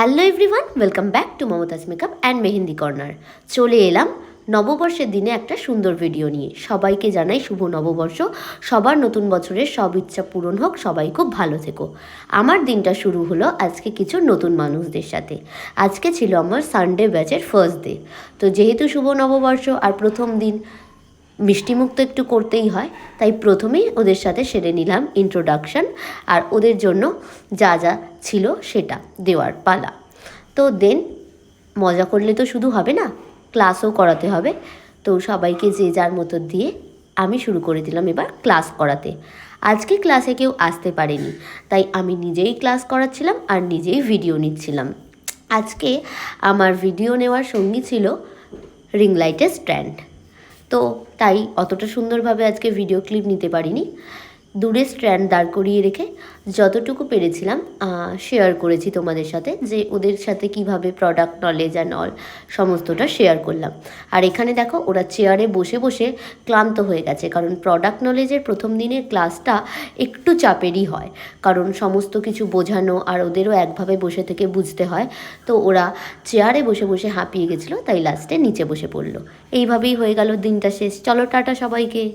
Hello everyone welcome back to Mumtaz makeup and mehendi corner চলে এলাম নববর্ষের দিনে একটা সুন্দর ভিডিও নিয়ে। সবাইকে জানাই শুভ নববর্ষ। সবার নতুন বছরের সব ইচ্ছা পূরণ হোক, সবাই খুব ভালো থেকো। আমার দিনটা শুরু হলো আজকে কিছু নতুন মানুষদের সাথে। আজকে ছিল আমার সানডে ব্যাচের ফার্স্ট ডে তো যেহেতু শুভ নববর্ষ আর প্রথম দিন মিষ্টিমুখ তো একটু করতেই হয়। তাই প্রথমেই ওদের সাথে সেরে নিলাম ইন্ট্রোডাকশন আর ওদের জন্য যা যা ছিল সেটা দেওয়ার পালা। তো দেন মজা করলে তো শুধু হবে না ক্লাসও করাতে হবে। তো সবাইকে যে যার মতো দিয়ে আমি শুরু করে দিলাম এবার ক্লাস করাতে। আজকে ক্লাসে কেউ আসতে পারেনি, তাই আমি নিজেই ক্লাস করাচ্ছিলাম আর নিজেই ভিডিও নিচ্ছিলাম। আজকে আমার ভিডিও নেওয়ার সঙ্গী ছিল রিং লাইটের স্ট্যান্ড তো তাই অতটা সুন্দরভাবে আজকে ভিডিও ক্লিপ নিতে পারিনি। দূরে স্ট্র্যান্ড দাঁড় করিয়ে রেখে যতটুকু পেরেছিলাম শেয়ার করেছি তোমাদের সাথে যে ওদের সাথে কীভাবে প্রোডাক্ট নলেজ অ্যান্ড অল সমস্তটা শেয়ার করলাম। আর এখানে দেখো, ওরা চেয়ারে বসে বসে ক্লান্ত হয়ে গেছে, কারণ প্রোডাক্ট নলেজের প্রথম দিনের ক্লাসটা একটু চাপেরই হয়, কারণ সমস্ত কিছু বোঝানো আর ওদেরও একভাবে বসে থেকে বুঝতে হয়। তো ওরা চেয়ারে বসে বসে হাঁপিয়ে গেছিল, তাই লাস্টে নিচে বসে পড়ল। এইভাবেই হয়ে গেল দিনটা শেষ। চলো, টাটা সবাইকে।